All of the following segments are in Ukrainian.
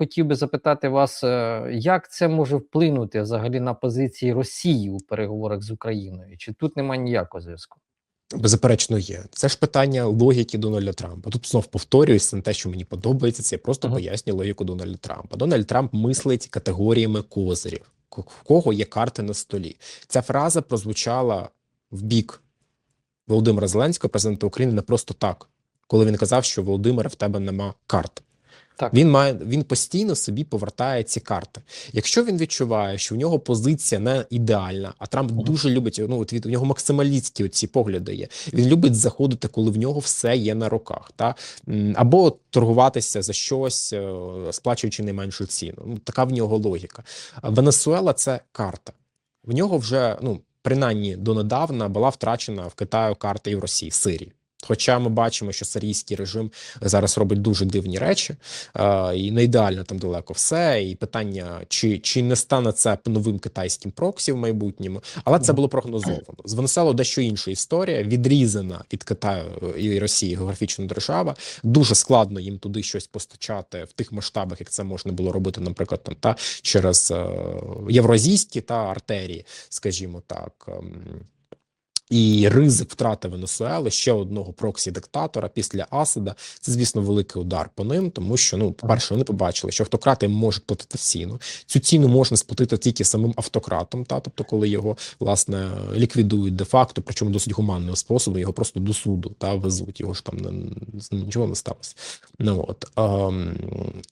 хотів би запитати вас, е, як це може вплинути взагалі на позиції Росії у переговорах з Україною? Чи тут немає ніякого зв'язку? Беззаперечно є. Це ж питання логіки Дональда Трампа. Тут знов повторююсь, не те, що мені подобається. Це я просто Ага. пояснюю логіку Дональда Трампа. Дональд Трамп мислить категоріями козирів. В кого є карти на столі? Ця фраза прозвучала в бік Володимира Зеленського, президента України, не просто так, коли він казав, що Володимире, в тебе нема карт. Так. Він має він постійно собі повертає ці карти. Якщо він відчуває, що в нього позиція не ідеальна, а Трамп Мгм. дуже любить ну от від у нього максималістські ці погляди є. Він любить заходити, коли в нього все є на руках, та або торгуватися за щось, е, сплачуючи найменшу ціну. Ну така в нього логіка. Венесуела це карта. В нього вже ну принаймні донедавна була втрачена в Китаю карта і в Росії Сирії. Хоча ми бачимо, що сирійський режим зараз робить дуже дивні речі, е, і не ідеально там далеко все. І питання, чи, чи не стане це новим китайським проксі в майбутньому, але це було прогнозовано. З Венесуелою дещо інша історія, відрізана від Китаю і Росії географічна держава. Дуже складно їм туди щось постачати в тих масштабах, як це можна було робити, наприклад, там та через е, євразійські та артерії, скажімо так. ем, і ризик втрати Венесуели ще одного проксі-диктатора після Асада це, звісно, великий удар по ним, тому що ну, по-перше, вони побачили, що автократи можуть платити ціну. Цю ціну можна сплатити тільки самим автократом, та тобто, коли його власне ліквідують де-факто, причому досить гуманним способом, його просто до суду та везуть. Його ж там не нічого не сталося. Ну от ем,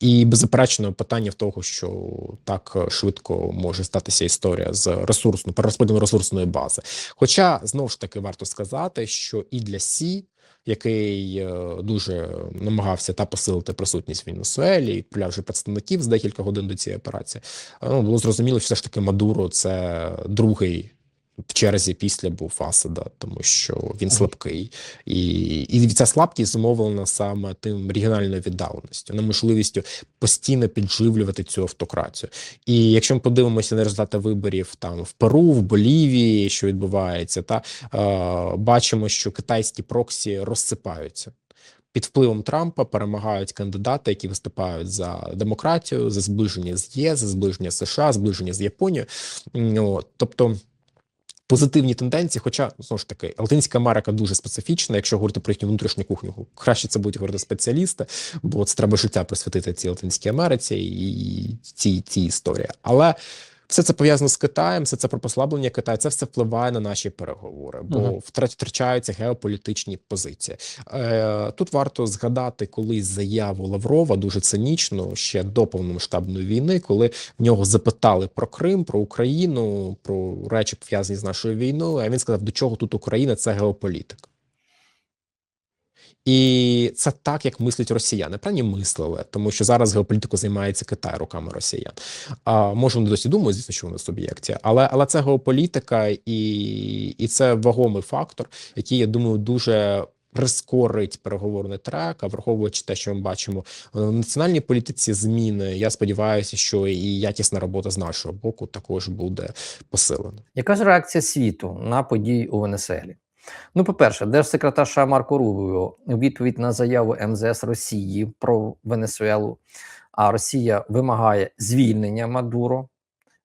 і беззаперечно питання в того, що так швидко може статися історія з ресурсну перерозподілом ресурсної бази. Хоча знову ж таки варто сказати, що і для Сі, який е, дуже намагався та посилити присутність в Венесуелі, відправляв вже представників з декілька годин до цієї операції, е, ну, було зрозуміло, що все ж таки Мадуро це другий. В черзі після був Асада, тому що він слабкий, і, і ця слабкість зумовлена саме тим регіональною віддаленістю, неможливістю постійно підживлювати цю автократію. І якщо ми подивимося на результати виборів там в Перу, в Болівії, що відбувається, та е, бачимо, що китайські проксі розсипаються. Під впливом Трампа перемагають кандидати, які виступають за демократію, за зближення з ЄС, за зближення з США, зближення з Японією. Тобто позитивні тенденції. Хоча знову ж таки Латинська Америка дуже специфічна. Якщо говорити про їхню внутрішню кухню, краще це будуть говорити спеціалісти, бо це треба життя присвятити цій Латинській Америці і цій цій історії. Але все це пов'язано з Китаєм, все це про послаблення Китаю, це все впливає на наші переговори, бо Мгм. втрач- втрачаються геополітичні позиції. Е, тут варто згадати колись заяву Лаврова дуже цинічно ще до повномасштабної війни, коли в нього запитали про Крим, про Україну, про речі пов'язані з нашою війною. А він сказав, до чого тут Україна? Це геополітика. І це так, як мислять росіяни. Певні мислили, тому що зараз геополітикою займається Китай руками росіян. А може вони досі думають, звісно, що вони суб'єкті, але але це геополітика, і, і це вагомий фактор, який я думаю дуже прискорить переговорний трек. А враховуючи те, що ми бачимо в національній політиці зміни, я сподіваюся, що і якісна робота з нашого боку також буде посилена. Яка ж реакція світу на події у Венесуелі? Ну, по-перше, держсекретар США Марко Рубіо у відповідь на заяву МЗС Росії про Венесуелу, а Росія вимагає звільнення Мадуро,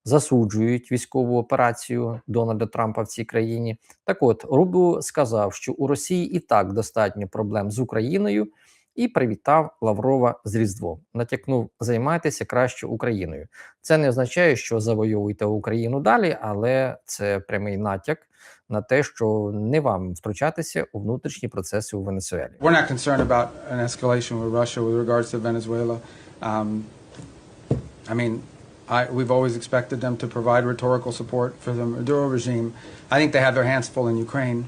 засуджують військову операцію Дональда Трампа в цій країні. Так от Рубіо сказав, що у Росії і так достатньо проблем з Україною, і привітав Лаврова з Різдвом. Натякнув, займайтеся краще Україною. Це не означає, що завоюєте Україну далі, але це прямий натяк на те, що не вам втручатися у внутрішні процеси у Венесуелі. We're not concerned about an escalation with Russia with regards to Venezuela. Um, I mean, I, we've always expected them to provide rhetorical support for the Maduro regime. I think they have their hands full in Ukraine.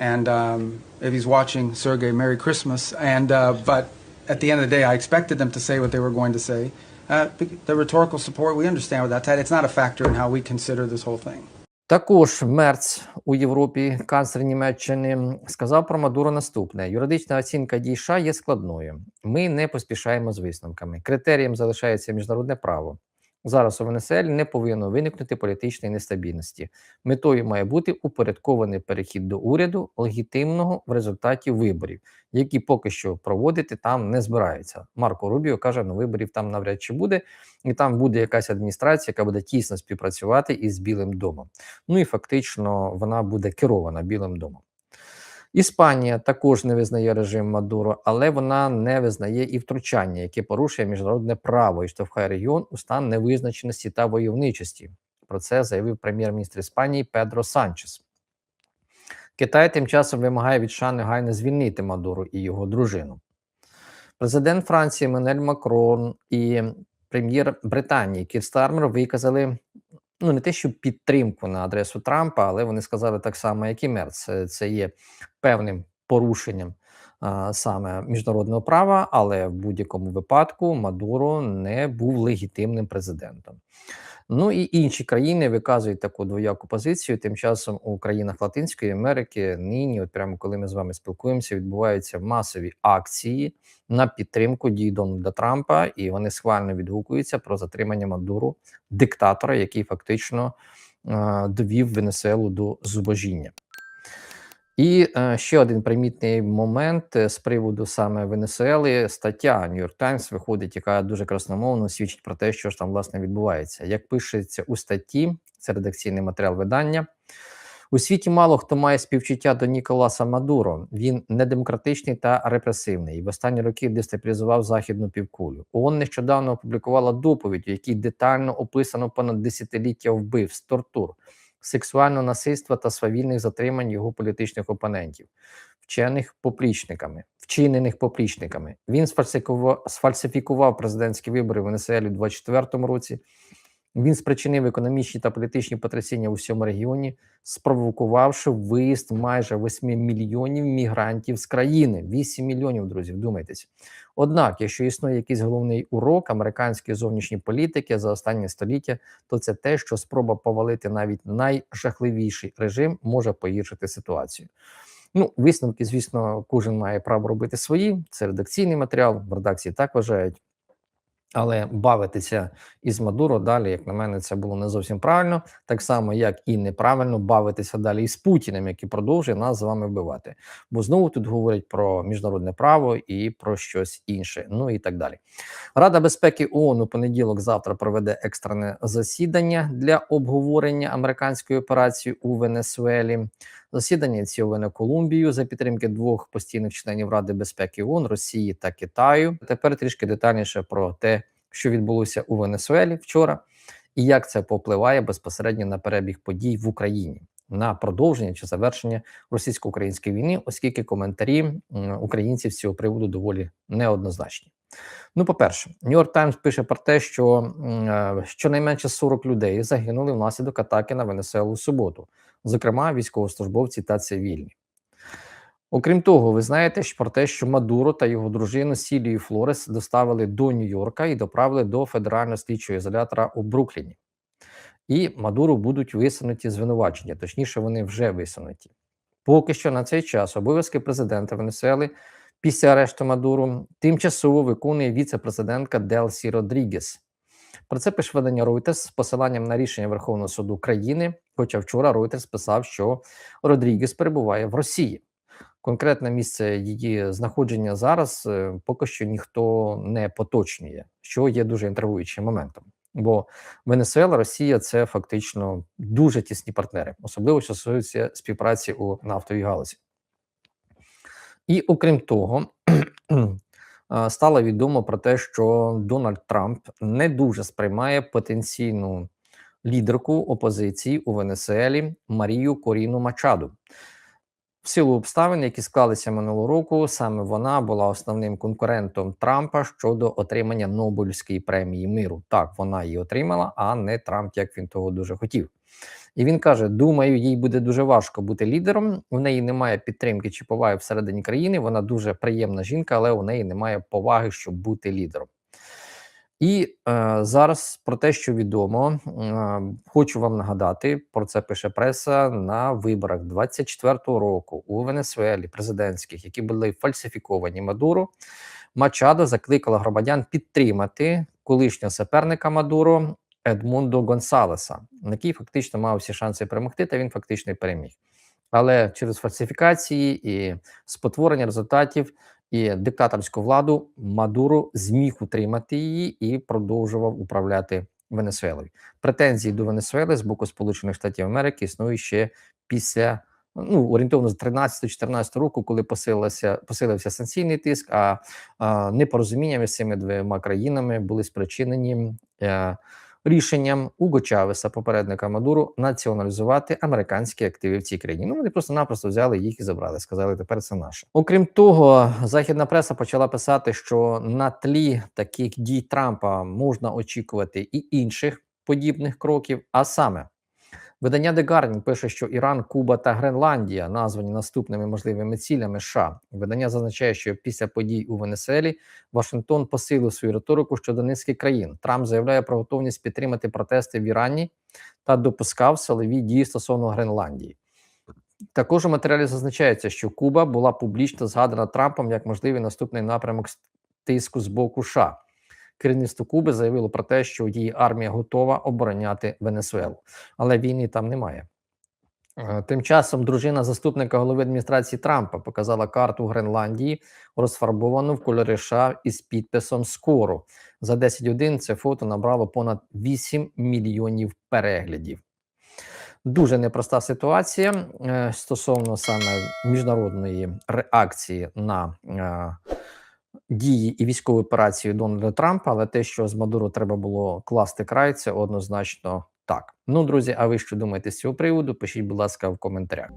And um, if he's watching, Sergey, Merry Christmas. And uh, but at the end of the day, I expected them to say what they were going to say. Uh, the rhetorical support, we understand what that's at. It's not a factor in how we consider this whole thing. Також Мерц у Європі, канцлер Німеччини, сказав про Мадуро наступне: юридична оцінка дій США є складною. Ми не поспішаємо з висновками. Критерієм залишається міжнародне право. Зараз у Венесуелі не повинно виникнути політичної нестабільності. Метою має бути упорядкований перехід до уряду легітимного в результаті виборів, які поки що проводити там не збираються. Марко Рубіо каже, ну виборів там навряд чи буде, і там буде якась адміністрація, яка буде тісно співпрацювати із Білим домом. Ну і фактично вона буде керована Білим домом. Іспанія також не визнає режим Мадуро, але вона не визнає і втручання, яке порушує міжнародне право і штовхає регіон у стан невизначеності та войовничості. Про це заявив прем'єр-міністр Іспанії Педро Санчес. Китай тим часом вимагає від США негайно звільнити Мадуру і його дружину. Президент Франції Менель Макрон і прем'єр Британії Кір Стармер виказали ну не те, що підтримку на адресу Трампа, але вони сказали так само, як і Мерц. Це, є певним порушенням а, саме міжнародного права, але в будь-якому випадку Мадуро не був легітимним президентом. Ну і інші країни виказують таку двояку позицію. Тим часом у країнах Латинської Америки нині, от прямо коли ми з вами спілкуємося, відбуваються масові акції на підтримку дій Дональда Трампа, і вони схвально відгукуються про затримання Мадуру, диктатора, який фактично е, довів Венесуелу до зубожіння. І е, ще один примітний момент е, з приводу саме Венесуели. Стаття New York Times виходить, яка дуже красномовно свідчить про те, що ж там власне відбувається. Як пишеться у статті, це редакційний матеріал видання. У світі мало хто має співчуття до Ніколаса Мадуро. Він недемократичний та репресивний. В останні роки дестабілізував західну півкулю. ООН нещодавно опублікувала доповідь, у якій детально описано понад десятиліття вбивств, тортур, сексуального насильства та свавільних затримань його політичних опонентів, вчених поплічниками, вчинених поплічниками. Він сфальсифікував, президентські вибори в Венесуелі у 2024 році. Він спричинив економічні та політичні потрясіння у всьому регіоні, спровокувавши виїзд майже 8 мільйонів мігрантів з країни. 8 мільйонів, друзі, вдумайтесь. Однак, якщо існує якийсь головний урок американської зовнішньої політики за останнє століття, то це те, що спроба повалити навіть найжахливіший режим може погіршити ситуацію. Ну, висновки, звісно, кожен має право робити свої. Це редакційний матеріал, в редакції так вважають. Але бавитися із Мадуро далі, як на мене, це було не зовсім правильно, так само як і неправильно бавитися далі із Путіним, який продовжує нас з вами вбивати. Бо знову тут говорять про міжнародне право і про щось інше. Ну і так далі. Рада безпеки ООН у понеділок завтра проведе екстрене засідання для обговорення американської операції у Венесуелі. Засідання ціловане Колумбію за підтримки двох постійних членів Ради безпеки ООН, Росії та Китаю. Тепер трішки детальніше про те, що відбулося у Венесуелі вчора, і як це попливає безпосередньо на перебіг подій в Україні на продовження чи завершення російсько-української війни, оскільки коментарі українців з цього приводу доволі неоднозначні. Ну, по-перше, Нью-Йорк Таймс пише про те, що щонайменше 40 людей загинули внаслідок атаки на Венесуелу в суботу, зокрема військовослужбовці та цивільні. Окрім того, ви знаєте про те, що Мадуро та його дружину Сілію Флорес доставили до Нью-Йорка і доправили до федерального слідчого ізолятора у Брукліні. І Мадуру будуть висунуті звинувачення, точніше, вони вже висунуті. Поки що на цей час обов'язки президента Венесуели після арешту Мадуру тимчасово виконує віце-президентка Делсі Родрігес. Про це пише видання Reuters з посиланням на рішення Верховного суду країни. Хоча вчора Reuters писав, що Родрігес перебуває в Росії. Конкретне місце її знаходження зараз е, поки що ніхто не поточнює, що є дуже інтригуючим моментом. Бо Венесуела, Росія це фактично дуже тісні партнери, особливо що стосується співпраці у нафтовій галузі. І окрім того, стало відомо про те, що Дональд Трамп не дуже сприймає потенційну лідерку опозиції у Венесуелі Марію Коріну Мачаду. В силу обставин, які склалися минулого року, саме вона була основним конкурентом Трампа щодо отримання Нобелівської премії миру. Так, вона її отримала, а не Трамп, як він того дуже хотів. І він каже: Думаю, їй буде дуже важко бути лідером. У неї немає підтримки чи поваги всередині країни. Вона дуже приємна жінка, але у неї немає поваги, щоб бути лідером. І е, зараз про те, що відомо, е, хочу вам нагадати, про це пише преса на виборах 24-го року у Венесуелі президентських, які були фальсифіковані Мадуро. Мачадо закликала громадян підтримати колишнього суперника Мадуро Едмундо Гонсалеса, який фактично мав всі шанси перемогти, та він фактично і переміг. Але через фальсифікації і спотворення результатів і диктаторську владу Мадуро зміг утримати її і продовжував управляти Венесуелою. Претензії до Венесуели з боку Сполучених Штатів Америки існують ще після ну орієнтовно з 13-14 року, коли посилився посилився санкційний тиск. А, а непорозуміння між цими двома країнами були спричинені е, рішенням Уго Чавеса, попередника Мадуру, націоналізувати американські активи в цій країні. Ну вони просто-напросто взяли їх і забрали. Сказали, тепер це наше. Окрім того, західна преса почала писати, що на тлі таких дій Трампа можна очікувати і інших подібних кроків, а саме. Видання The Guardian пише, що Іран, Куба та Гренландія названі наступними можливими цілями США. Видання зазначає, що після подій у Венесуелі Вашингтон посилив свою риторику щодо низки країн. Трамп заявляє про готовність підтримати протести в Ірані та допускав силові дії стосовно Гренландії. Також у матеріалі зазначається, що Куба була публічно згадана Трампом як можливий наступний напрямок тиску з боку США. Керівництво Куби заявило про те, що її армія готова обороняти Венесуелу, але війни там немає. Е, Тим часом дружина заступника голови адміністрації Трампа показала карту Гренландії, розфарбовану в кольори США із підписом скоро. За 10 годин це фото набрало понад 8 мільйонів переглядів. Дуже непроста ситуація е, стосовно саме міжнародної реакції на е, дії і військову операцію Дональда Трампа, але те, що з Мадуро треба було класти край, це однозначно так. Ну, друзі, а ви що думаєте з цього приводу? Пишіть, будь ласка, в коментарях.